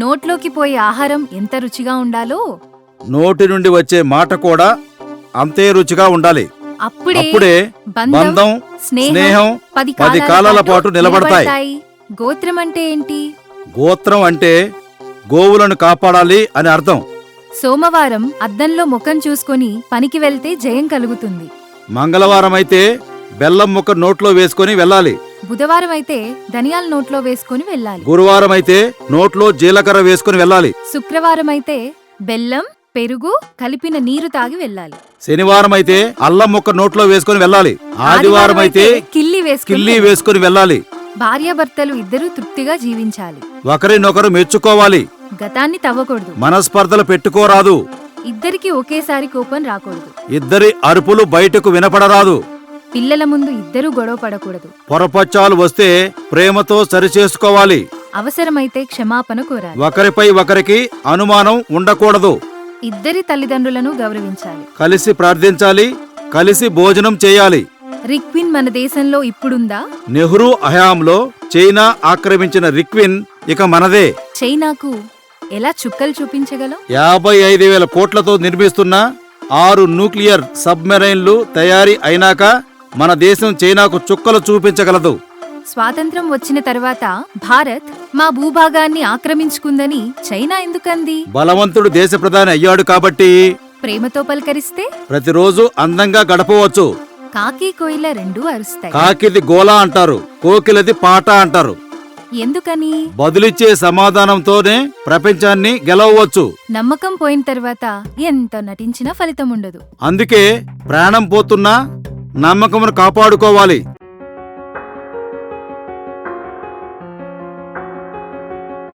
నోట్లోకి పోయే ఆహారం ఎంత రుచిగా ఉండాలో? నోటి నుండి వచ్చే మాట కూడా అంతే రుచిగా ఉండాలి. అప్పుడే అప్పుడే బంధం స్నేహం పది పది కాలాల పాటు నిలబడతాయి. గోత్రం అంటే ఏంటి? గోత్రం అంటే గోవులను కాపాడాలి అని అర్థం. సోమవారం అద్దంలో ముఖం చూసుకొని పనికి వెళ్తే జయం కలుగుతుంది. మంగళవారం అయితే బెల్లం ముక్క నోట్లో వేసుకొని వెళ్ళాలి. బుధవారం అయితే ధనియాల నోట్లో వేసుకొని వెళ్ళాలి. గురువారం అయితే నోట్లో జీలకర్ర వేసుకొని వెళ్ళాలి. శుక్రవారం అయితే బెల్లం పెరుగు కలిపిన నీరు తాగి వెళ్ళాలి. శనివారం అయితే అల్లం ముక్క నోట్లో వేసుకొని వెళ్ళాలి. ఆదివారం అయితే కిల్లి వేసుకొని కిల్లి వేసుకొని వెళ్ళాలి. భార్యాభర్తలు ఇద్దరూ తృప్తిగా జీవించాలి. ఒకరినొకరు మెచ్చుకోవాలి. గతాన్ని తవ్వకూడదు. మనస్పర్ధలు పెట్టుకోరాదు. ఇద్దరికి ఒకేసారి కోపం రాకూడదు. ఇద్దరి అరుపులు బయటకు వినపడరాదు. పిల్లల ముందు ఇద్దరూ గొడవ పడకూడదు. పొరపచ్చాలు వస్తే ప్రేమతో సరిచేసుకోవాలి. అవసరమైతే క్షమాపణ కోరాలి. ఒకరిపై ఒకరికి అనుమానం ఉండకూడదు. ఇద్దరి తల్లిదండ్రులను గౌరవించాలి. కలిసి ప్రార్థించాలి కలిసి భోజనం చేయాలి. రిక్విన్ మన దేశంలో ఇప్పుడుందా? నెహ్రూ హయాంలో చైనా ఆక్రమించిన రిక్విన్ ఇక మనదే. చైనాకు ఎలా చుక్కలు చూపించగలం? యాభై ఐదు వేల కోట్లతో నిర్మిస్తున్న ఆరు న్యూక్లియర్ సబ్మెరైన్లు తయారీ అయినాక మన దేశం చైనాకు చుక్కలు చూపించగలదు. స్వాతంత్రం వచ్చిన తర్వాత భారత్ మా భూభాగాన్ని ఆక్రమించుకుందని చైనా ఎందుకంది? బలవంతుడు దేశ ప్రధాని అయ్యాడు కాబట్టి ప్రేమతో పలకరిస్తే? ప్రతిరోజు అందంగా గడపవచ్చు. కాకి కోయిల రెండూ అరుస్తాయి. కాకిది గోలా అంటారు కోకిలది పాట అంటారు. ఎందుకని? బదులిచ్చే సమాధానంతోనే ప్రపంచాన్ని గెలవవచ్చు. నమ్మకం పోయిన తర్వాత ఎంత నటించినా ఫలితం ఉండదు. అందుకే ప్రాణం పోతున్నా నమ్మకమును కాపాడుకోవాలి.